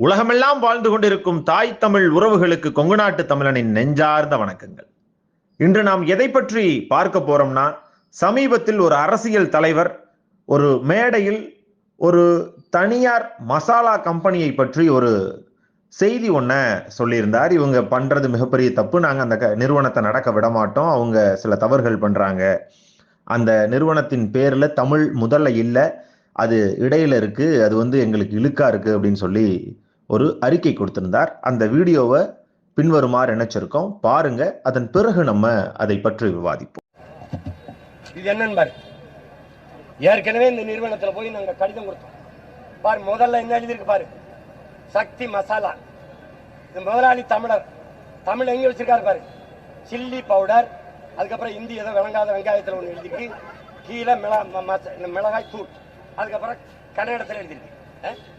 உலகமெல்லாம் வாழ்ந்து கொண்டிருக்கும் தாய் தமிழ் உறவுகளுக்கு கொங்கு நாட்டு தமிழனின் நெஞ்சார்ந்த வணக்கங்கள். இன்று நாம் எதை பற்றி பார்க்க போறோம்னா சமீபத்தில் ஒரு அரசியல் தலைவர் ஒரு மேடையில் ஒரு தனியார் மசாலா கம்பெனியை பற்றி ஒரு செய்தி ஒன்ன சொல்லியிருந்தார். இவங்க பண்ணுறது மிகப்பெரிய தப்பு. நாங்கள் அந்த க- நிறுவனத்தை நடக்க விட மாட்டோம் அவங்க சில தவறுகள் பண்ணுறாங்க அந்த நிறுவனத்தின் பேரில் தமிழ் முதல்ல இல்லை. அது இடையில இருக்கு. அது வந்து எங்களுக்கு இழுக்கா இருக்கு அப்படின்னு சொல்லி ஒரு அறிக்கை கொடுத்திருந்தார். அந்த வீடியோவை பின்வருமாறு நினைச்சிருக்கோம் பாருங்க அதன் பிறகு நம்ம அதை பற்றி விவாதிப்போம். இது என்னன்னு பாரு. ஏற்கனவே இந்த நிறுவனத்துல போய் நாங்க கடிதம் கொடுத்தோம். பாரு முதல்ல என்ன எழுதியிருக்கு பாரு. சக்தி மசாலா. இது முதலாளி தமிழர். தமிழ் எங்கே வச்சிருக்காரு பாரு. சில்லி பவுடர் அதுக்கப்புறம் இந்தி ஏதோ விளங்காத வெங்காயத்தில் ஒன்று எழுதிருக்கு கீழே ம- இந்த மிளகாய் தூள் அதுக்கப்புறம் கன்னடத்தில் எழுதியிருக்கு.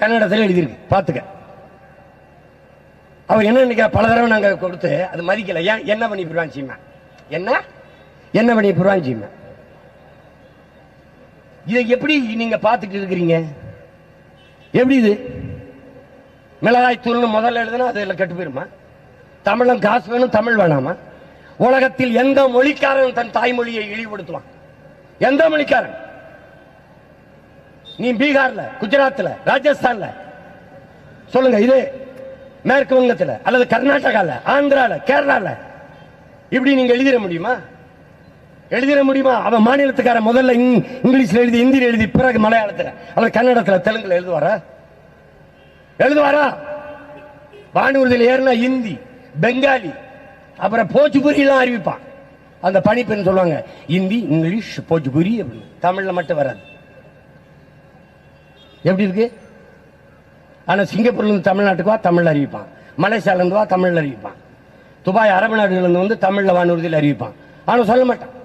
கன்னடத்தில் எழுதியிருக்கு. பார்த்துக்க. அவர் என்ன நினைக்கிற? பல தடவை நாங்க கொடுத்து அது மதிக்கல. ஏன்? என்ன பண்ணி போடுவான் சீமா? என்ன? என்ன பண்ணி போடுவான் சீமா? இதை எப்படி நீங்க பார்த்துட்டு இருக்கிறீங்க? எப்படி இது? மிளகாய் தூள்னு முதல்ல எழுதுனா அதுல கெட்டு போயிருமா? தமிழன் காசு வேணும் தமிழ் வேணாமா? உலகத்தில் எந்த மொழிக்காரன் தன் தாய்மொழியை இழிவுபடுத்துவான்? எந்த மொழிக்காரன்? நீ பீகார்ல குஜராத்ல ராஜஸ்தான்ல. சொல்லுங்க இது மேற்கு வங்கத்தில் அல்லது கர்நாடகால ஆந்திரால கேரளால. இப்படி நீங்க எழுதிட முடியுமா? எழுதிட முடியுமா? அவன் மாநிலத்துக்கார முதல்ல இங்- இங்கிலீஷ்ல எழுதி ஹிந்தியில் எழுதி பிறகு மலையாளத்துல அல்லது கன்னடத்துல தெலுங்குல எழுதுவாரா? எழுதுவாரா? வானூர்தியில் ஏறினா ஹிந்தி பெங்காலி அப்புறம் போச்சுபுரியெல்லாம் அறிவிப்பான். அந்த பணிப்பெண் சொல்லுவாங்க ஹிந்தி இங்கிலீஷ் போச்சுபுரி அப்படின்னு. தமிழ்ல மட்டும் வராது. எப்படி இருக்கு? ஆனா சிங்கப்பூர்ல இருந்து தமிழ்நாட்டுக்கு வா தமிழ் அறிவிப்பான். மலேசியால இருந்து வா தமிழ் அறிவிப்பான். துபாய் அரபு நாடுகள்ல இருந்து வந்து தமிழ்ல வானூர்தியில் அறிவிப்பான். ஆனா சொல்ல மாட்டான்.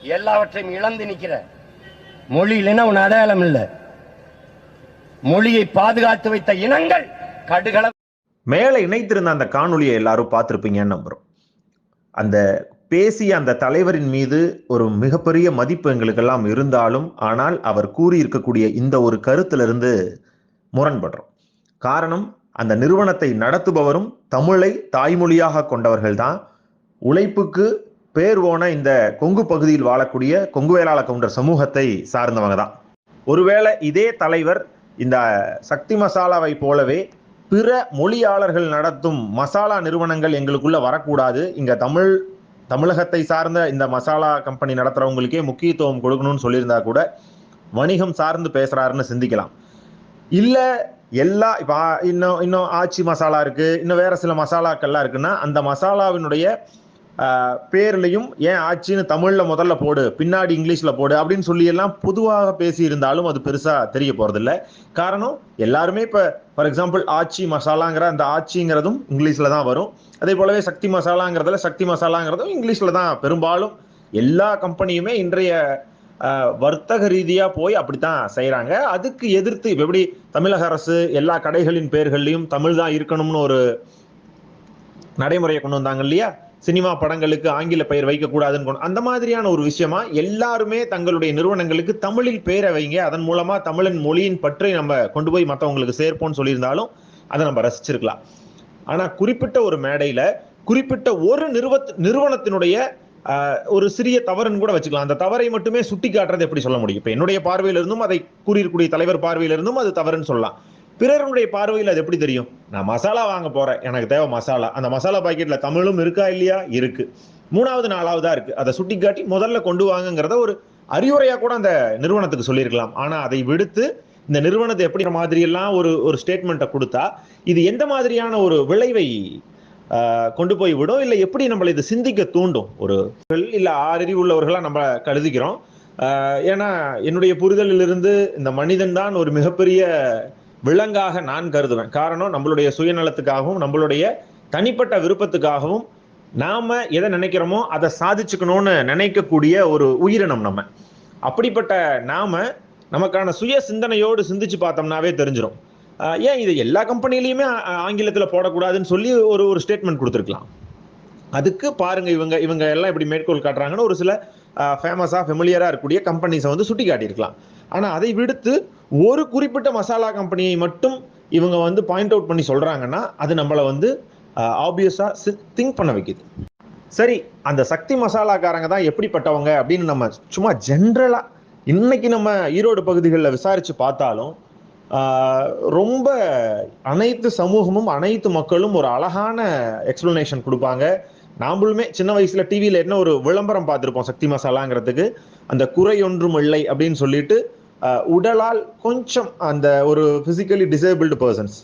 எல்லாவற்றையும் இழந்து நிக்கிற மொழி இல்லைன்னா உன் அடையாளம் இல்லை. மொழியை பாதுகாத்து வைத்த இனங்கள் கடுகள மேலே இணைத்திருந்த அந்த காணொளியை எல்லாரும் பார்த்திருப்பீங்கன்னு நம்புறோம். அந்த பேசிய அந்த தலைவரின் மீது ஒரு மிகப்பெரிய மதிப்பு எங்களுக்கெல்லாம் இருந்தாலும் ஆனால் அவர் கூறியிருக்கக்கூடிய இந்த ஒரு கருத்திலிருந்து முரண்படுறோம். காரணம் அந்த நிறுவனத்தை நடத்துபவரும் தமிழை தாய்மொழியாக கொண்டவர்கள்தான். உழைப்புக்கு பேர் போன இந்த கொங்கு பகுதியில் வாழக்கூடிய கொங்கு வேளாள கவுண்டர் சமூகத்தை சார்ந்தவங்க தான். ஒருவேளை இதே தலைவர் இந்த சக்தி மசாலாவை போலவே பிற மொழியாளர்கள் நடத்தும் மசாலா நிறுவனங்கள் எங்களுக்குள்ள வரக்கூடாது. இங்க தமிழ் தமிழகத்தை சார்ந்த இந்த மசாலா கம்பெனி நடத்துகிறவங்களுக்கே முக்கியத்துவம் கொடுக்கணும்னு சொல்லியிருந்தா கூட வணிகம் சார்ந்து பேசுகிறாருன்னு சிந்திக்கலாம். இல்லை எல்லா இப்போ இன்னும் இன்னும் ஆச்சி மசாலா இருக்குது இன்னும் வேறு சில மசாலாக்கள்லாம் இருக்குன்னா அந்த மசாலாவினுடைய பேர்லையும் ஏன் ஆட்சின்னு தமிழ்ல முதல்ல போடு பின்னாடி இங்கிலீஷ்ல போடு அப்படின்னு சொல்லி எல்லாம் பொதுவாக பேசி இருந்தாலும் அது பெருசா தெரிய போறதில்ல. காரணம் எல்லாருமே இப்ப ஃபார் எக்ஸாம்பிள் ஆச்சி மசாலாங்கிற அந்த ஆச்சிங்கிறதும் இங்கிலீஷ்ல தான் வரும். அதே போலவே சக்தி மசாலாங்கிறதுல சக்தி மசாலாங்கிறதும் இங்கிலீஷ்ல தான். பெரும்பாலும் எல்லா கம்பெனியுமே இன்றைய வர்த்தக ரீதியா போய் அப்படித்தான் செய்கிறாங்க அதுக்கு எதிர்த்து இப்ப எப்படி தமிழக அரசு எல்லா கடைகளின் பேர்கள்லையும் தமிழ் தான் இருக்கணும்னு ஒரு நடைமுறையை கொண்டு வந்தாங்க இல்லையா? சினிமா படங்களுக்கு ஆங்கில பெயர் வைக்கக்கூடாதுன்னு கொண்டு அந்த மாதிரியான ஒரு விஷயமா எல்லாருமே தங்களுடைய நிறுவனங்களுக்கு தமிழில் பெயரை வைங்க. அதன் மூலமா தமிழின் மொழியின் பற்றி நம்ம கொண்டு போய் மற்றவங்களுக்கு சேர்ப்போம்னு சொல்லியிருந்தாலும் அதை நம்ம ரசிச்சிருக்கலாம். ஆனா குறிப்பிட்ட ஒரு மேடையில குறிப்பிட்ட ஒரு நிறுவத் நிறுவனத்தினுடைய ஒரு சிறிய தவறுன்னு கூட வச்சுக்கலாம். அந்த தவறை மட்டுமே சுட்டி காட்டுறது எப்படி சொல்ல முடியும்? இப்ப என்னுடைய பார்வையிலிருந்தும் அதை கூறியிருக்கூடிய தலைவர் பார்வையிலிருந்தும் அது தவறுன்னு சொல்லலாம். பிறருடைய பார்வையில் அது எப்படி தெரியும்? நான் மசாலா வாங்க போறேன். எனக்கு தேவை மசாலா. அந்த மசாலா பாக்கெட்ல தமிழும் இருக்கா இல்லையா? இருக்கு. மூணாவது நாலாவதா இருக்கு. அதை சுட்டி காட்டி முதல்ல கொண்டு வாங்கங்கிறத ஒரு அறிவுரையா கூட அந்த நிறுவனத்துக்கு சொல்லியிருக்கலாம். ஆனா அதை விடுத்து இந்த நிறுவனத்தை எப்படி மாதிரி எல்லாம் ஒரு ஒரு ஸ்டேட்மெண்ட்டை கொடுத்தா இது எந்த மாதிரியான ஒரு விளைவை கொண்டு போய் விடும்? இல்லை எப்படி நம்மளை இதை சிந்திக்க தூண்டும்? ஒரு இல்லை ஆறறிவு உள்ளவர்களாக நம்ம கருதிக்கிறோம் ஏன்னா என்னுடைய புரிதலிலிருந்து இந்த மனிதன் தான் ஒரு மிகப்பெரிய விலங்காக நான் கருதுவேன். காரணம் நம்மளுடைய சுயநலத்துக்காகவும் நம்மளுடைய தனிப்பட்ட விருப்பத்துக்காகவும் நாம எதை நினைக்கிறோமோ அதை சாதிச்சுக்கணும்னு நினைக்கக்கூடிய ஒரு உயிரினம் நம்ம. அப்படிப்பட்ட நாம நமக்கான சுய சிந்தனையோடு சிந்திச்சு பார்த்தோம்னாவே தெரிஞ்சிடும் ஏன் இது எல்லா கம்பெனிலையுமே ஆங்கிலத்தில் போடக்கூடாதுன்னு சொல்லி ஒரு ஒரு ஸ்டேட்மெண்ட் கொடுத்துருக்கலாம். அதுக்கு பாருங்க இவங்க இவங்க எல்லாம் இப்படி மேற்கோள் காட்டுறாங்கன்னு ஒரு சில ஃபேமஸாக ஃபெமிலியராக இருக்கக்கூடிய கம்பெனிஸை வந்து சுட்டி காட்டியிருக்கலாம் ஆனால் அதை விடுத்து ஒரு குறிப்பிட்ட மசாலா கம்பெனியை மட்டும் இவங்க வந்து பாயிண்ட் அவுட் பண்ணி சொல்கிறாங்கன்னா அது நம்மளை வந்து ஆப்வியஸாக திங்க் பண்ண வைக்குது. சரி அந்த சக்தி மசாலாக்காரங்க தான் எப்படிப்பட்டவங்க அப்படின்னு நம்ம சும்மா ஜென்ரலாக இன்னைக்கு நம்ம ஈரோடு பகுதிகளில் விசாரித்து பார்த்தாலும் ரொம்ப அனைத்து சமூகமும் அனைத்து மக்களும் ஒரு அழகான எக்ஸ்பிளனேஷன் கொடுப்பாங்க. நாமளுமே சின்ன வயசுல டிவியில என்ன ஒரு விளம்பரம் பார்த்துருப்போம் சக்தி மசாலாங்கிறதுக்கு? அந்த குறை ஒன்றும் இல்லை அப்படின்னு சொல்லிட்டு உடலால் கொஞ்சம் அந்த ஒரு பிசிக்கலி டிசேபிள்டு பர்சன்ஸ்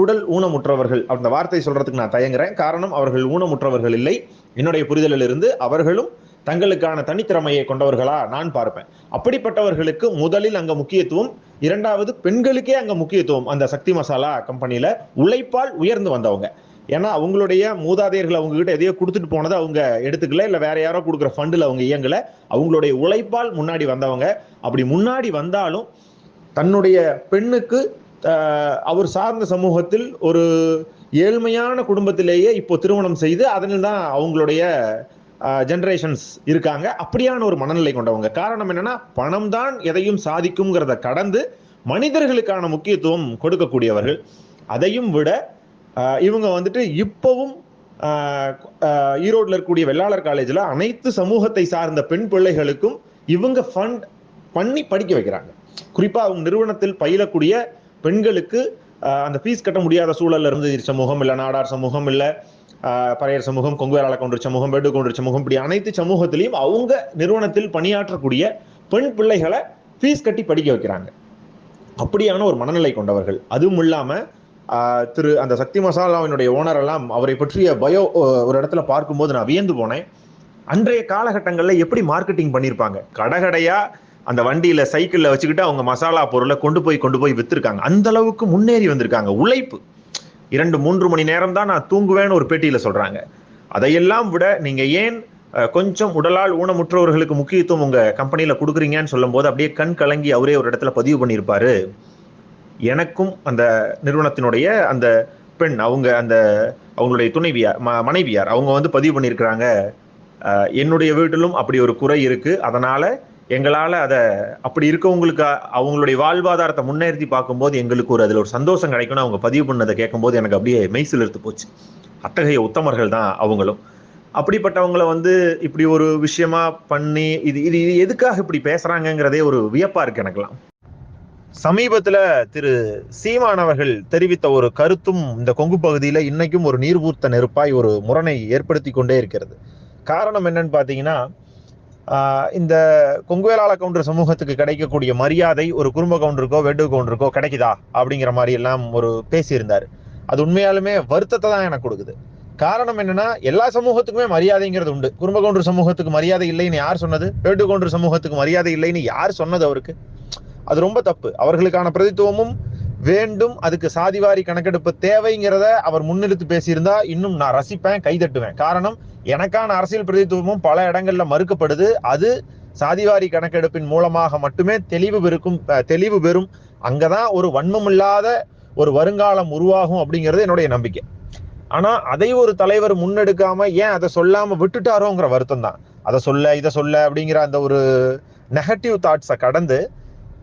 உடல் ஊனமுற்றவர்கள் அந்த வார்த்தை சொல்றதுக்கு நான் தயங்குறேன். காரணம் அவர்கள் ஊனமுற்றவர்கள் இல்லை. என்னுடைய புரிதலில் இருந்து அவர்களும் தங்களுக்கான தனித்திறமையை கொண்டவர்களா நான் பார்ப்பேன். அப்படிப்பட்டவர்களுக்கு முதலில் அங்க முக்கியத்துவம் இரண்டாவது பெண்களுக்கே அங்க முக்கியத்துவம் அந்த சக்தி மசாலா கம்பெனியில உழைப்பால் உயர்ந்து வந்தவங்க. ஏன்னா அவங்களுடைய மூதாதையர்கள் அவங்க கிட்ட எதையோ கொடுத்துட்டு போனதை அவங்க எடுத்துக்கல இல்ல வேற யாரோ கொடுக்குற ஃபண்டில் அவங்க இயங்கல. அவங்களுடைய உழைப்பால் முன்னாடி வந்தவங்க. அப்படி முன்னாடி வந்தாலும் தன்னுடைய பெண்ணுக்கு அவர் சார்ந்த சமூகத்தில் ஒரு ஏழ்மையான குடும்பத்திலேயே இப்போ திருமணம் செய்து அதனில் தான் அவங்களுடைய ஜென்ரேஷன்ஸ் இருக்காங்க. அப்படியான ஒரு மனநிலை கொண்டவங்க. காரணம் என்னன்னா பணம் தான் எதையும் சாதிக்கும்ங்கிறத கடந்து மனிதர்களுக்கான முக்கியத்துவம் கொடுக்கக்கூடியவர்கள். அதையும் விட இவங்க வந்துட்டு இப்பவும் ஆஹ், ஈரோட்ல இருக்கக்கூடிய வெள்ளாளர் காலேஜில் அனைத்து சமூகத்தை சார்ந்த பெண் பிள்ளைகளுக்கும் இவங்க ஃபண்ட் பண்ணி படிக்க வைக்கிறாங்க. குறிப்பாக அவங்க நிறுவனத்தில் பயிலக்கூடிய பெண்களுக்கு அந்த ஃபீஸ் கட்ட முடியாத சூழல்ல இருந்து சமூகம் இல்லை நாடார் சமூகம் இல்லை பறையர் சமூகம் கொங்கு வேளாள கொண்டு சமூகம் வெடு கொண்டு சமூகம் இப்படி அனைத்து சமூகத்திலையும் அவங்க நிறுவனத்தில் பணியாற்றக்கூடிய பெண் பிள்ளைகளை ஃபீஸ் கட்டி படிக்க வைக்கிறாங்க. அப்படியான ஒரு மனநிலை கொண்டவர்கள். அதுவும் இல்லாமல் திரு அந்த சக்தி மசாலாவினுடைய ஓனர் எல்லாம் அவரை பற்றிய பயோ ஒரு இடத்துல பார்க்கும்போது நான் வியந்து போனேன். அன்றைய காலகட்டங்களில் எப்படி மார்க்கெட்டிங் பண்ணியிருப்பாங்க கடகடையா அந்த வண்டியில சைக்கிளில் வச்சுக்கிட்டு அவங்க மசாலா பொருளை கொண்டு போய் கொண்டு போய் வித்துருக்காங்க. அந்த அளவுக்கு முன்னேறி வந்திருக்காங்க. உழைப்பு. இரண்டு மூன்று மணி நேரம் தான் நான் தூங்குவேன்னு ஒரு பேட்டியில சொல்றாங்க. அதையெல்லாம் விட நீங்க ஏன் கொஞ்சம் உடலால் ஊனமுற்றவர்களுக்கு முக்கியத்துவம் உங்க கம்பெனியில கொடுக்குறீங்கன்னு சொல்லும்போது அப்படியே கண் கலங்கி அவரே ஒரு இடத்துல பதிவு பண்ணியிருப்பாரு. எனக்கும் அந்த நிறுவனத்தினுடைய அந்த பெண் அவங்க அந்த அவங்களுடைய துணைவியார் ம மனைவியார் அவங்க வந்து பதிவு பண்ணியிருக்கிறாங்க. என்னுடைய வீட்டிலும் அப்படி ஒரு குறை இருக்குது அதனால் எங்களால் அதை அப்படி இருக்கவங்களுக்கு அவங்களுடைய வாழ்வாதாரத்தை முன்னேற்றி பார்க்கும்போது எங்களுக்கு ஒரு அதில் ஒரு சந்தோஷம் கிடைக்கும்னு அவங்க பதிவு பண்ணதை கேட்கும்போது எனக்கு அப்படியே மெய்சில் எடுத்து போச்சு. அத்தகைய உத்தமர்கள் தான் அவங்களும். அப்படிப்பட்டவங்களை வந்து இப்படி ஒரு விஷயமா பண்ணி இது இது இது எதுக்காக இப்படி பேசுகிறாங்கங்கிறதே ஒரு வியப்பா இருக்கு எனக்கெல்லாம். சமீபத்துல திரு சீமான் அவர்கள் தெரிவித்த ஒரு கருத்தும் இந்த கொங்கு பகுதியில இன்னைக்கும் ஒரு நீர்பூர்த்த நெருப்பாய் ஒரு முரணை ஏற்படுத்தி கொண்டே இருக்கிறது. காரணம் என்னன்னு பாத்தீங்கன்னா இந்த கொங்குவேளாள கவுண்டர் சமூகத்துக்கு கிடைக்கக்கூடிய மரியாதை ஒரு குடும்ப கவுண்டருக்கோ வெட்டு கவுண்டருக்கோ கிடைக்குதா? அப்படிங்கிற மாதிரி எல்லாம் ஒரு பேசியிருந்தாரு. அது உண்மையாலுமே வருத்தத்தை தான் எனக்கு கொடுக்குது. காரணம் என்னன்னா எல்லா சமூகத்துக்குமே மரியாதைங்கிறது உண்டு. குடும்ப கவுண்டர் சமூகத்துக்கு மரியாதை இல்லைன்னு யார் சொன்னது? வேட்டு கவுண்டர் சமூகத்துக்கு மரியாதை இல்லைன்னு யார் சொன்னது அவருக்கு? அது ரொம்ப தப்பு. அவர்களுக்கான பிரதித்துவமும் வேண்டும். அதுக்கு சாதிவாரி கணக்கெடுப்பு தேவைங்கிறத அவர் முன்னிறுத்தி பேசியிருந்தா இன்னும் நான் ரசிப்பேன் கைதட்டுவேன். காரணம் எனக்கான அரசியல் பிரதித்துவமும் பல இடங்கள்ல மறுக்கப்படுது. அது சாதிவாரி கணக்கெடுப்பின் மூலமாக மட்டுமே தெளிவு பெருக்கும் தெளிவு பெறும். அங்கதான் ஒரு வன்மம் இல்லாத ஒரு வருங்காலம் உருவாகும் அப்படிங்கிறது என்னுடைய நம்பிக்கை. ஆனா அதை ஒரு தலைவர் முன்னெடுக்காம ஏன் அதை சொல்லாம விட்டுட்டாரோங்கிற வருத்தம் தான் அதை சொல்ல இதை சொல்ல அப்படிங்கிற அந்த ஒரு நெகட்டிவ் தாட்ஸை கடந்து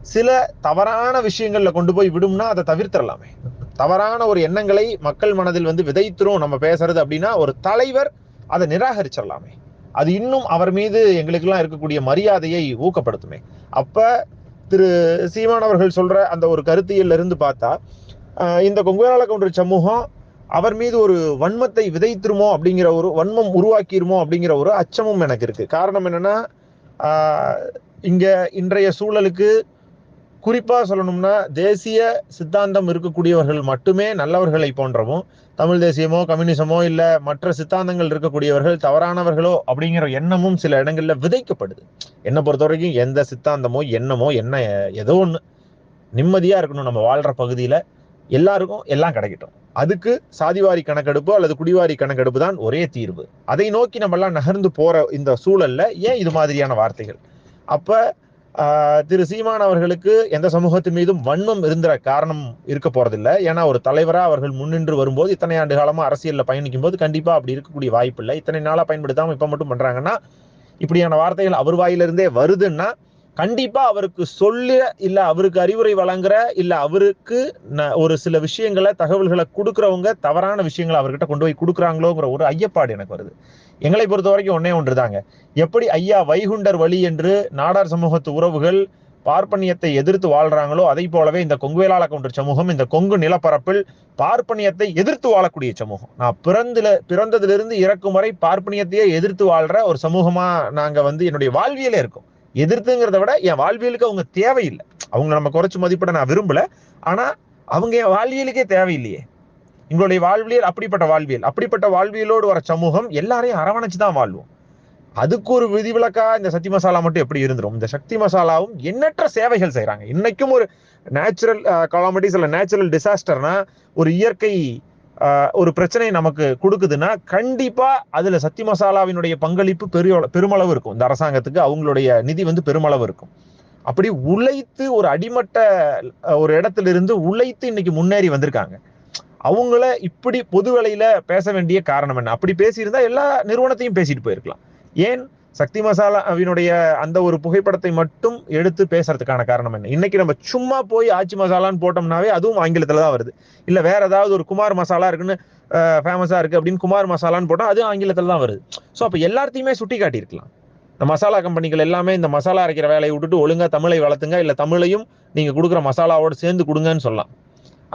சில தவறான விஷயங்கள்ல கொண்டு போய் விடும்னா அதை தவிர்த்திடலாமே தவறான ஒரு எண்ணங்களை மக்கள் மனதில் வந்து விதைத்துரும் நம்ம பேசுறது அப்படின்னா ஒரு தலைவர் அதை நிராகரிச்சிடலாமே அது இன்னும் அவர் மீது எங்களுக்கெல்லாம் இருக்கக்கூடிய மரியாதையை ஊக்கப்படுத்துமே. அப்ப திரு சீமான் அவர்கள் சொல்ற அந்த ஒரு கருத்தியல்ல இருந்து பார்த்தா இந்த கொங்குவேலாள கவுண்டர் சமூகம் அவர் மீது ஒரு வன்மத்தை விதைத்துருமோ அப்படிங்கிற ஒரு வன்மம் உருவாக்கிருமோ அப்படிங்கிற ஒரு அச்சமும் எனக்கு இருக்கு. காரணம் என்னன்னா இங்க இன்றைய சூழலுக்கு குறிப்பாக சொல்லணும்னா தேசிய சித்தாந்தம் இருக்கக்கூடியவர்கள் மட்டுமே நல்லவர்களை போன்றவும் தமிழ் தேசியமோ கம்யூனிசமோ இல்லை மற்ற சித்தாந்தங்கள் இருக்கக்கூடியவர்கள் தவறானவர்களோ அப்படிங்கிற எண்ணமும் சில இடங்களில் விதைக்கப்படுது. என்னை பொறுத்த வரைக்கும் எந்த சித்தாந்தமோ எண்ணமோ என்ன ஏதோ ஒன்று நிம்மதியாக இருக்கணும் நம்ம வாழ்கிற பகுதியில். எல்லாருக்கும் எல்லாம் கிடைக்கட்டும். அதுக்கு சாதிவாரி கணக்கெடுப்பு அல்லது குடிவாரி கணக்கெடுப்பு தான் ஒரே தீர்வு. அதை நோக்கி நம்ம எல்லாம் நகர்ந்து போகிற இந்த சூழலில் ஏன் இது மாதிரியான வார்த்தைகள்? அப்போ திரு சீமான் அவர்களுக்கு எந்த சமூகத்தின் மீதும் வன்மம் இருந்த காரணம் இருக்க போறதில்ல. ஏன்னா ஒரு தலைவரா அவர்கள் முன்னின்று வரும்போது இத்தனை ஆண்டு காலமா அரசியல்ல பயணிக்கும் போது கண்டிப்பா அப்படி இருக்கக்கூடிய வாய்ப்பு இல்லை. இத்தனை நாளா பயன்படுத்தாம இப்ப மட்டும் பண்றாங்கன்னா இப்படியான வார்த்தைகள் அவர் வாயிலிருந்தே வருதுன்னா கண்டிப்பா அவருக்கு சொல்ல இல்ல அவருக்கு அறிவுரை வழங்குற இல்ல அவருக்கு ஒரு சில விஷயங்களை தகவல்களை கொடுக்கறவங்க தவறான விஷயங்களை அவர்கிட்ட கொண்டு போய் கொடுக்குறாங்களோங்கிற ஒரு ஐயப்பாடு எனக்கு வருது. எங்களை பொறுத்த வரைக்கும் ஒன்னே ஒன்றுதாங்க. எப்படி ஐயா வைகுண்டர் வழி என்று நாடார் சமூகத்து உறவுகள் பார்ப்பனியத்தை எதிர்த்து வாழ்றாங்களோ அதை போலவே இந்த கொங்குவேலாள கவுண்டர் சமூகம் இந்த கொங்கு நிலப்பரப்பில் பார்ப்பனியத்தை எதிர்த்து வாழக்கூடிய சமூகம். நான் பிறந்துல பிறந்ததிலிருந்து இறக்கும் வரை பார்ப்பனியத்தையே எதிர்த்து வாழ்ற ஒரு சமூகமா நாங்க வந்து என்னுடைய வாழ்வியலே இருக்கோம். எதிர்த்துங்கிறத விட என் வாழ்வியலுக்கு அவங்க தேவையில்லை. அவங்க நம்ம குறைச்சு மதிப்பிட நான் விரும்பல. ஆனா அவங்க என் வாழ்வியலுக்கே தேவையில்லையே. எங்களுடைய வாழ்வியல் அப்படிப்பட்ட வாழ்வியல். அப்படிப்பட்ட வாழ்வியலோடு வர சமூகம் எல்லாரையும் அரவணைச்சு தான் வாழ்வோம். அதுக்கு ஒரு விதிவிலக்கா இந்த சக்தி மசாலா மட்டும் எப்படி இருந்துரும்? இந்த சக்தி மசாலாவும் எண்ணற்ற சேவைகள் செய்யறாங்க இன்னைக்கும் ஒரு நேச்சுரல் காலாமிட்டிஸ் இல்லை நேச்சுரல் டிசாஸ்டர்னா ஒரு இயற்கை ஒரு பிரச்சனை நமக்கு கொடுக்குதுன்னா கண்டிப்பா அதுல சக்தி மசாலாவினுடைய பங்களிப்பு பெரிய பெருமளவு இருக்கும். இந்த அரசாங்கத்துக்கு அவங்களுடைய நிதி வந்து பெருமளவு இருக்கும். அப்படி உழைத்து ஒரு அடிமட்ட ஒரு இடத்துல இருந்து உழைத்து இன்னைக்கு முன்னேறி வந்திருக்காங்க. அவங்கள இப்படி பொது வேளையில பேச வேண்டிய காரணம் என்ன? அப்படி பேசியிருந்தா எல்லா நிறுவனத்தையும் பேசிட்டு போயிருக்கலாம். ஏன்? சக்தி மசாலாவினுடைய அந்த ஒரு புகைப்படத்தை மட்டும் எடுத்து பேசுறதுக்கான காரணம் என்ன? இன்னைக்கு நம்ம சும்மா போய் ஆச்சி மசாலான்னு போட்டோம்னாவே அதுவும் ஆங்கிலத்துல தான் வருது. இல்ல வேற ஏதாவது ஒரு குமார் மசாலா இருக்குன்னு ஃபேமஸா இருக்கு அப்படின்னு குமார் மசாலான்னு போட்டோம் அதுவும் ஆங்கிலத்துல தான் வருது. ஸோ அப்ப எல்லாத்தையுமே சுட்டி காட்டியிருக்கலாம். இந்த மசாலா கம்பெனிகள் எல்லாமே இந்த மசாலா அரைக்கிற வேலையை விட்டுட்டு ஒழுங்கா தமிழை வளர்த்துங்க. இல்ல தமிழையும் நீங்க கொடுக்குற மசாலாவோட சேர்ந்து கொடுங்கன்னு சொல்லலாம்.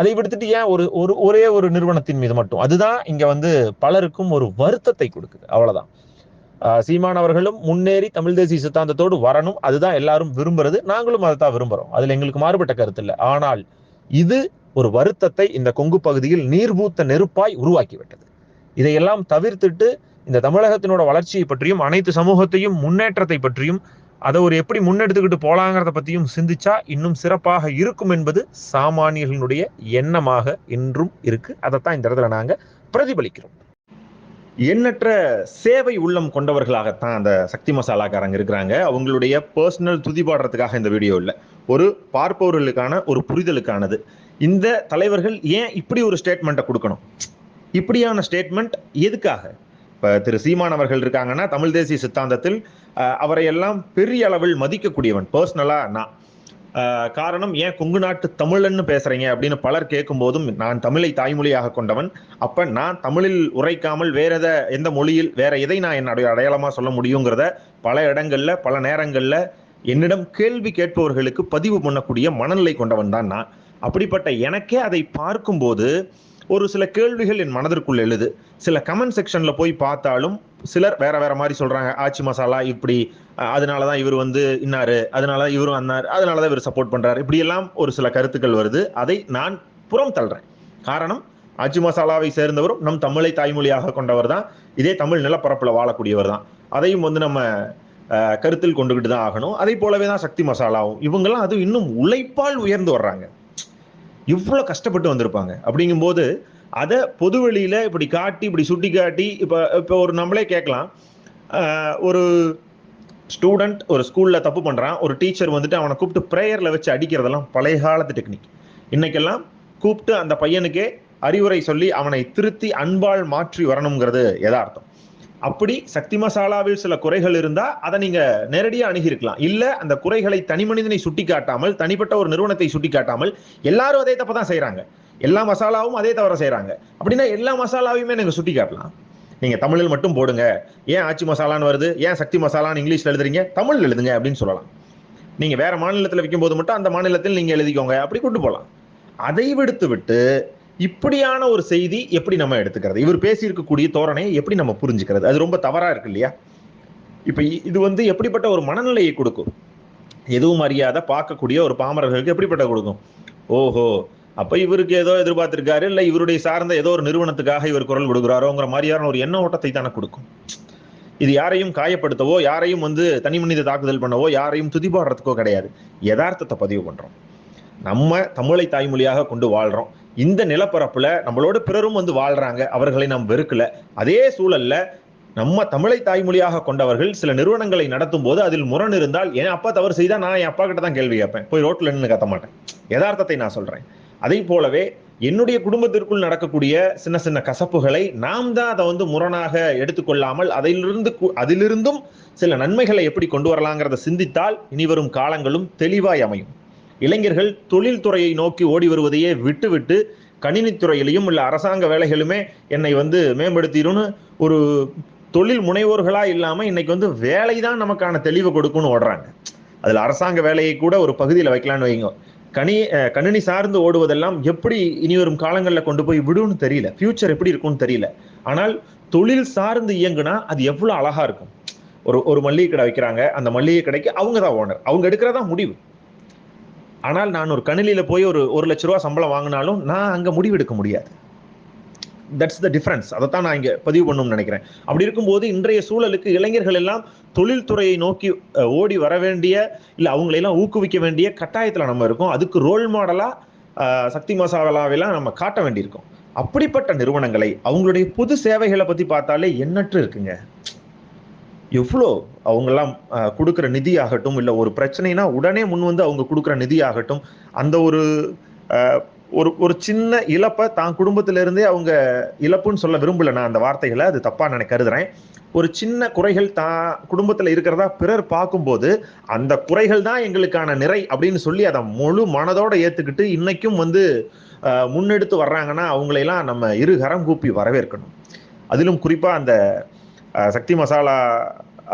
அதை விடுத்துட்டு ஏன் ஒரு ஒரு ஒரே ஒரு நிறுவனத்தின் மீது மட்டும்? அதுதான் இங்க வந்து பலருக்கும் ஒரு வருத்தத்தை கொடுக்குது. அவ்வளவுதான். சீமான் அவர்களும் முன்னேறி தமிழ் தேசிய சித்தாந்தத்தோடு வரணும். அதுதான் எல்லாரும் விரும்புறது. நாங்களும் அதை தான் விரும்புறோம். அதுல எங்களுக்கு மாறுபட்ட கருத்து இல்லை. ஆனால் இது ஒரு வருத்தத்தை இந்த கொங்கு பகுதியில் நீர்பூத்த நெருப்பாய் உருவாக்கிவிட்டது. இதையெல்லாம் தவிர்த்துட்டு இந்த தமிழகத்தினோட வளர்ச்சியை பற்றியும் அனைத்து சமூகத்தையும் முன்னேற்றத்தை பற்றியும் அதை ஒரு எப்படி முன்னெடுத்துக்கிட்டு போலாங்கிறத பத்தியும் சிந்திச்சா இன்னும் சிறப்பாக இருக்கும் என்பது சாமானியர்களுடைய எண்ணமாக இன்றும் இருக்கு. அதைத்தான் இந்த இடத்துல நாங்க பிரதிபலிக்கிறோம். எண்ணற்ற சேவை உள்ளம் கொண்டவர்களாகத்தான் அந்த சக்தி மசாலாக்காரங்க இருக்கிறாங்க. அவங்களுடைய பர்சனல் துதி பாடுறதுக்காக இந்த வீடியோ இல்லை. ஒரு பார்ப்பவர்களுக்கான ஒரு புரிதலுக்கானது. இந்த தலைவர்கள் ஏன் இப்படி ஒரு ஸ்டேட்மெண்ட்டை கொடுக்கணும்? இப்படியான ஸ்டேட்மெண்ட் எதுக்காக? இப்போ திரு சீமான் அவர்கள் இருக்காங்கன்னா தமிழ் தேசிய சித்தாந்தத்தில் அவரையெல்லாம் அவரை எல்லாம் பெரிய அளவில் மதிக்கக்கூடியவன் பர்சனலாக நான். காரணம் ஏன் கொங்கு நாட்டு தமிழன்னு பேசுறீங்க அப்படின்னு பலர் கேட்கும் போதும் நான் தமிழை தாய்மொழியாக கொண்டவன். அப்ப நான் தமிழில் உரைக்காமல் வேற எதை எந்த மொழியில் வேற எதை நான் என்னுடைய அடையாளமா சொல்ல முடியுங்கிறத பல இடங்கள்ல பல நேரங்கள்ல என்னிடம் கேள்வி கேட்பவர்களுக்கு பதிவு பண்ணக்கூடிய மனநிலை கொண்டவன் தான் நான். அப்படிப்பட்ட எனக்கே அதை பார்க்கும்போது ஒரு சில கேள்விகள் என் மனதிற்குள் எழுது. சில கமெண்ட் செக்ஷன்ல போய் பார்த்தாலும் சிலர் வேற வேற மாதிரி சொல்றாங்க. ஆச்சி மசாலா இப்படி அதனாலதான் இவர் வந்து இன்னாரு அதனாலதான் இவரும் அன்னார் அதனாலதான் இவர் சப்போர்ட் பண்றாரு. இப்படி எல்லாம் ஒரு சில கருத்துக்கள் வருது. அதை நான் புறம் தள்ளுறேன். காரணம் ஆச்சி மசாலாவை சேர்ந்தவரும் நம் தமிழை தாய்மொழியாக கொண்டவர் தான். இதே தமிழ் நிலப்பரப்புல வாழக்கூடியவர் தான். அதையும் வந்து நம்ம கருத்தில் கொண்டுகிட்டு தான் ஆகணும். அதே போலவே தான் சக்தி மசாலாவும். இவங்கெல்லாம் அது இன்னும் உழைப்பால் உயர்ந்து வர்றாங்க. இவ்வளோ கஷ்டப்பட்டு வந்திருப்பாங்க. அப்படிங்கும்போது அதை பொதுவெளியில் இப்படி காட்டி இப்படி சுட்டி காட்டி இப்போ இப்போ ஒரு நம்மளே கேட்கலாம். ஒரு ஸ்டூடெண்ட் ஒரு ஸ்கூலில் தப்பு பண்ணுறான் ஒரு டீச்சர் வந்துட்டு அவனை கூப்பிட்டு ப்ரேயரில் வச்சு அடிக்கிறதெல்லாம் பழைய காலத்து டெக்னிக் இன்னைக்கெல்லாம் கூப்பிட்டு அந்த பையனுக்கே அறிவுரை சொல்லி அவனை திருத்தி அன்பால் மாற்றி வரணுங்கிறது எதார்த்தம். அப்படி சக்தி மசாலாவில் சில குறைகள் இருந்தா அதை நீங்க நேரடியாக அணுகியிருக்கலாம். இல்ல அந்த குறைகளை தனி மனிதனை சுட்டி காட்டாமல் தனிப்பட்ட ஒரு நிறுவனத்தை சுட்டி காட்டாமல் எல்லாரும் அதே தப்பு தான் செய்யறாங்க எல்லா மசாலாவும் அதே தவிர செய்யறாங்க அப்படின்னா எல்லா மசாலாவையுமே நீங்க சுட்டி காட்டலாம் நீங்க தமிழில் மட்டும் போடுங்க. ஏன் ஆச்சி மசாலான்னு வருது? ஏன் சக்தி மசாலான்னு இங்கிலீஷ்ல எழுதுறீங்க? தமிழ்ல எழுதுங்க அப்படின்னு சொல்லலாம். நீங்க வேற மாநிலத்தில் விற்கும் போது மட்டும் அந்த மாநிலத்தில் நீங்க எழுதிக்கோங்க. அப்படி கொண்டு போகலாம் அதை விடுத்து விட்டு இப்படியான ஒரு செய்தி எப்படி நம்ம எடுத்துக்கிறது? இவர் பேசியிருக்கக்கூடிய தோரணையை எப்படி நம்ம புரிஞ்சுக்கிறது? அது ரொம்ப தவறா இருக்கு இல்லையா? இப்ப இது வந்து எப்படிப்பட்ட ஒரு மனநிலையை கொடுக்கும்? எதுவும் அறியாத பார்க்கக்கூடிய ஒரு பாமரர்களுக்கு எப்படிப்பட்ட கொடுக்கும்? ஓஹோ அப்ப இவருக்கு ஏதோ எதிர்பார்த்திருக்காரு இல்ல இவருடைய சார்ந்த ஏதோ ஒரு நிறுவனத்துக்காக இவர் குரல் கொடுக்குறாரோங்கிற மாதிரியான ஒரு எண்ண ஓட்டத்தை தானே கொடுக்கும்? இது யாரையும் காயப்படுத்தவோ யாரையும் வந்து தனி மனித தாக்குதல் பண்ணவோ யாரையும் துதிபாடுறதுக்கோ கிடையாது. யதார்த்தத்தை பதிவு பண்றோம். நம்ம தமிழை தாய்மொழியாக கொண்டு வாழ்றோம். இந்த நிலப்பரப்புல நம்மளோட பிறரும் வந்து வாழ்றாங்க. அவர்களை நாம் வெறுக்கல. அதே சூழல்ல நம்ம தமிழை தாய்மொழியாக கொண்டவர்கள் சில நிறுவனங்களை நடத்தும் போது அதில் முரண் இருந்தால் என் அப்பா தவறு செய்தால் நான் என் அப்பா கிட்ட தான் கேள்வி கேட்பேன். போய் ரோட்ல நின்று கத்த மாட்டேன். யதார்த்தத்தை நான் சொல்றேன். அதே போலவே என்னுடைய குடும்பத்திற்குள் நடக்கக்கூடிய சின்ன சின்ன கசப்புகளை நாம் தான் அதை வந்து முரணாக எடுத்துக்கொள்ளாமல் அதிலிருந்து அதிலிருந்தும் சில நன்மைகளை எப்படி கொண்டு வரலாங்கிறத சிந்தித்தால் இனிவரும் காலங்களும் தெளிவாய் அமையும். இளைஞர்கள் தொழில்துறையை நோக்கி ஓடி வருவதையே விட்டுவிட்டு கணினித்துறையிலையும் இல்லை அரசாங்க வேலைகளுமே என்னை வந்து மேம்படுத்திடும்னு ஒரு தொழில் முனைவோர்களா இல்லாம இன்னைக்கு வந்து வேலை தான் நமக்கான தெளிவை கொடுக்கும்னு ஓடுறாங்க. அதுல அரசாங்க வேலையை கூட ஒரு பகுதியில் வைக்கலாம்னு வைங்க. கணி கணினி சார்ந்து ஓடுவதெல்லாம் எப்படி இனி வரும் காலங்களில் கொண்டு போய் விடும்னு தெரியல. ஃபியூச்சர் எப்படி இருக்கும்னு தெரியல. ஆனால் தொழில் சார்ந்து இயங்குனா அது எவ்வளோ அழகா இருக்கும். ஒரு ஒரு மளிகை கடை வைக்கிறாங்க. அந்த மளிகை கடைக்கு அவங்க தான் ஓனர். அவங்க எடுக்கிறதா முடிவு. ஆனால் நான் ஒரு கணினியில போய் ஒரு ஒரு லட்ச ரூபா சம்பளம் வாங்கினாலும் நான் அங்க முடிவெடுக்க முடியாது. தட்ஸ் த டிஃபரன்ஸ் அதைத்தான் நான் இங்கே பதிவு பண்ணணும்னு நினைக்கிறேன். அப்படி இருக்கும்போது இன்றைய சூழலுக்கு இளைஞர்கள் எல்லாம் தொழில்துறையை நோக்கி ஓடி வர வேண்டிய இல்லை அவங்களையெல்லாம் ஊக்குவிக்க வேண்டிய கட்டாயத்தில் நம்ம இருக்கோம். அதுக்கு ரோல் மாடலாக சக்தி மசாலாவெல்லாம் நம்ம காட்ட வேண்டியிருக்கோம். அப்படிப்பட்ட நிறுவனங்களை அவங்களுடைய பொது சேவைகளை பற்றி பார்த்தாலே எண்ணற்று இருக்குங்க. எவ்வளோ அவங்கெல்லாம் கொடுக்குற நிதியாகட்டும் நிதி ஆகட்டும் இல்லை ஒரு பிரச்சனைனா உடனே முன் வந்து அவங்க கொடுக்குற நிதி ஆகட்டும் அந்த ஒரு ஒரு ஒரு சின்ன இழப்பை தான் குடும்பத்திலிருந்தே அவங்க இழப்புன்னு சொல்ல விரும்பல நான் அந்த வார்த்தைகளை அது தப்பாக நான் கருதுறேன். ஒரு சின்ன குறைகள் தான் குடும்பத்தில் இருக்கிறதா பிறர் பார்க்கும்போது அந்த குறைகள் தான் எங்களுக்கான நிறை அப்படின்னு சொல்லி அதை முழு மனதோட ஏற்றுக்கிட்டு இன்னைக்கும் வந்து முன்னெடுத்து வர்றாங்கன்னா அவங்களையெல்லாம் நம்ம இரு கரம் கூப்பி வரவேற்கணும். அதிலும் குறிப்பாக அந்த சக்தி மசாலா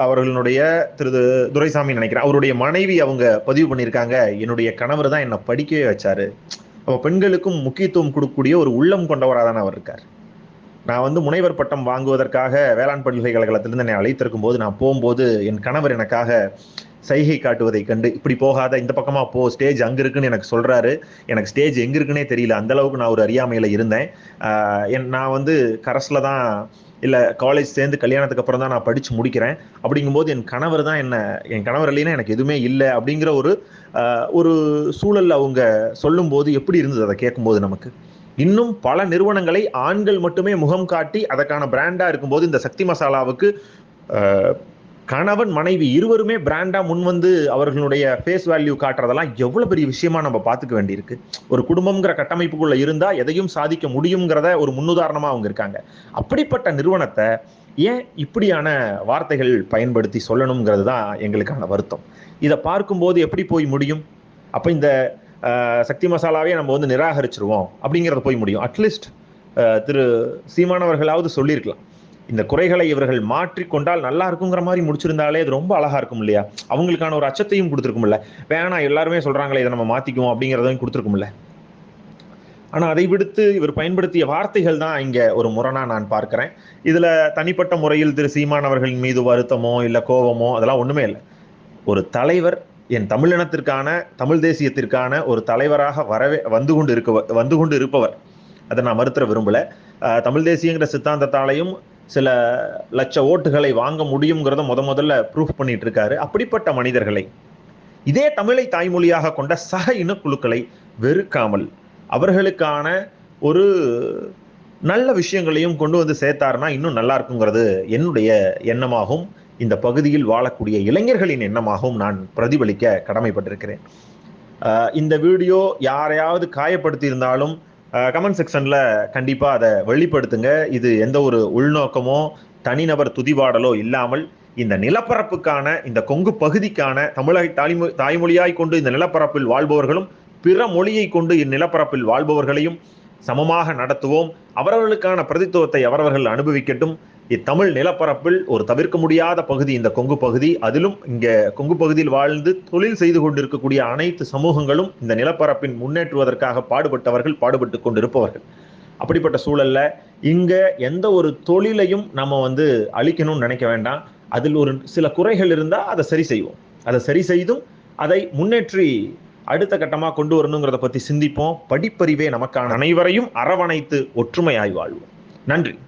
அவர்களுடைய திரு துரைசாமி நினைக்கிறேன். அவருடைய மனைவி அவங்க பதிவு பண்ணியிருக்காங்க. என்னுடைய கணவர் தான் என்னை படிக்கவே வச்சாரு. அப்போ பெண்களுக்கும் முக்கியத்துவம் கொடுக்கக்கூடிய ஒரு உள்ளம் கொண்டவராக தானே அவர் இருக்கார். நான் வந்து முனைவர் பட்டம் வாங்குவதற்காக வேளாண் பல்கலைக்கழகத்திலிருந்து என்னை அழைத்திருக்கும் போது நான் போகும்போது என் கணவர் எனக்காக சைகை காட்டுவதை கண்டு இப்படி போகாத இந்த பக்கமாக போ ஸ்டேஜ் அங்கே இருக்குன்னு எனக்கு சொல்கிறாரு எனக்கு ஸ்டேஜ் எங்கே இருக்குன்னே தெரியல. அந்த அளவுக்கு நான் ஒரு அறியாமையில் இருந்தேன். என் நான் வந்து கரஸில் தான் இல்லை காலேஜ் சேர்ந்து கல்யாணத்துக்கு அப்புறம் தான் நான் படித்து முடிக்கிறேன். அப்படிங்கும்போது என் கணவர் தான் என்ன என் கணவர் இல்லைன்னா எனக்கு எதுவுமே இல்லை அப்படிங்கிற ஒரு ஒரு சூழலில் அவங்க சொல்லும்போது எப்படி இருந்தது அதை கேட்கும்போது நமக்கு? இன்னும் பல நிறுவனங்களை ஆண்கள் மட்டுமே முகம் காட்டி அதற்கான பிராண்டாக இருக்கும்போது இந்த சக்தி மசாலாவுக்கு கணவன் மனைவி இருவருமே பிராண்டா முன் வந்து அவர்களுடைய ஃபேஸ் வேல்யூ காட்டுறதெல்லாம் எவ்வளவு பெரிய விஷயமா நம்ம பார்த்துக்க வேண்டியிருக்கு. ஒரு குடும்பம்ங்கிற கட்டமைப்புக்குள்ள இருந்தா எதையும் சாதிக்க முடியுங்கிறத ஒரு முன்னுதாரணமா அவங்க இருக்காங்க. அப்படிப்பட்ட நிறுவனத்தை ஏன் இப்படியான வார்த்தைகள் பயன்படுத்தி சொல்லணுங்கிறது தான் எங்களுக்கான வருத்தம். இதை பார்க்கும்போது எப்படி போய் முடியும்? அப்ப இந்த சக்தி மசாலாவே நம்ம வந்து நிராகரிச்சிருவோம் அப்படிங்கிறத போய் முடியும். அட்லீஸ்ட் திரு சீமானவர்களாவது சொல்லியிருக்கலாம். இந்த குறைகளை இவர்கள் மாற்றிக்கொண்டால் நல்லா இருக்குங்கிற மாதிரி முடிச்சிருந்தாலே அது ரொம்ப அழகா இருக்கும் இல்லையா? அவங்களுக்கான ஒரு அச்சத்தையும் கொடுத்துருக்கும்ல. வேணாம் எல்லாருமே சொல்றாங்களே இதை நம்ம மாத்திக்குவோம் அப்படிங்கிறதையும் கொடுத்துருக்கும்ல. ஆனா அதை விடுத்து இவர் பயன்படுத்திய வார்த்தைகள் தான் இங்க ஒரு முரணா நான் பார்க்கிறேன். இதுல தனிப்பட்ட முறையில் திரு சீமான் அவர்களின் மீது வருத்தமோ இல்ல கோபமோ அதெல்லாம் ஒண்ணுமே இல்லை. ஒரு தலைவர் என் தமிழினத்திற்கான தமிழ் தேசியத்திற்கான ஒரு தலைவராக வரவே வந்து கொண்டு இருக்க வந்து கொண்டு இருப்பவர். அதை நான் மறுத்துற விரும்பல. தமிழ் தேசியங்கிற சித்தாந்தத்தாலையும் சில லட்ச ஓட்டுகளை வாங்க முடியுங்கிறத முத முதல்ல ப்ரூஃப் பண்ணிட்டு இருக்காரு அப்படிப்பட்ட மனிதர்களை. இதே தமிழை தாய்மொழியாக கொண்ட சக இனக்குழுக்களை வெறுக்காமல் அவர்களுக்கான ஒரு நல்ல விஷயங்களையும் கொண்டு வந்து சேர்த்தாருன்னா இன்னும் நல்லா இருக்குங்கிறது என்னுடைய எண்ணமாகும். இந்த பகுதியில் வாழக்கூடிய இளைஞர்களின் எண்ணமாகவும் நான் பிரதிபலிக்க கடமைப்பட்டிருக்கிறேன். இந்த வீடியோ யாரையாவது காயப்படுத்தி இருந்தாலும் கமெண்ட் செக்ஷன்ல கண்டிப்பா அதை வெளிப்படுத்துங்க. இது எந்த ஒரு உள்நோக்கமோ தனிநபர் துதிபாடலோ இல்லாமல் இந்த நிலப்பரப்புக்கான இந்த கொங்கு பகுதிக்கான தமிழக தாய்மொ தாய்மொழியாய் கொண்டு இந்த நிலப்பரப்பில் வாழ்பவர்களும் பிற மொழியை கொண்டு இந்நிலப்பரப்பில் வாழ்பவர்களையும் சமமாக நடத்துவோம். அவரவர்களுக்கான பிரதித்துவத்தை அவரவர்கள் அனுபவிக்கட்டும். இத்தமிழ் நிலப்பரப்பில் ஒரு தவிர்க்க முடியாத பகுதி இந்த கொங்கு பகுதி. அதிலும் இங்க கொங்கு பகுதியில் வாழ்ந்து தொழில் செய்து கொண்டிருக்கக்கூடிய அனைத்து சமூகங்களும் இந்த நிலப்பரப்பின் முன்னேற்றுவதற்காக பாடுபட்டவர்கள் பாடுபட்டு கொண்டிருப்பவர்கள். அப்படிப்பட்ட சூழல்ல இங்க எந்த ஒரு தொழிலையும் நம்ம வந்து அழிக்கணும்னு நினைக்க வேண்டாம். அதில் ஒரு சில குறைகள் இருந்தா அதை சரி செய்வோம். அதை சரி செய்தும் அதை முன்னேற்றி அடுத்த கட்டமாக கொண்டு வரணுங்கிறத பத்தி சிந்திப்போம். படிப்பறிவே நமக்கான அனைவரையும் அரவணைத்து ஒற்றுமையாய் வாழ்வோம். நன்றி.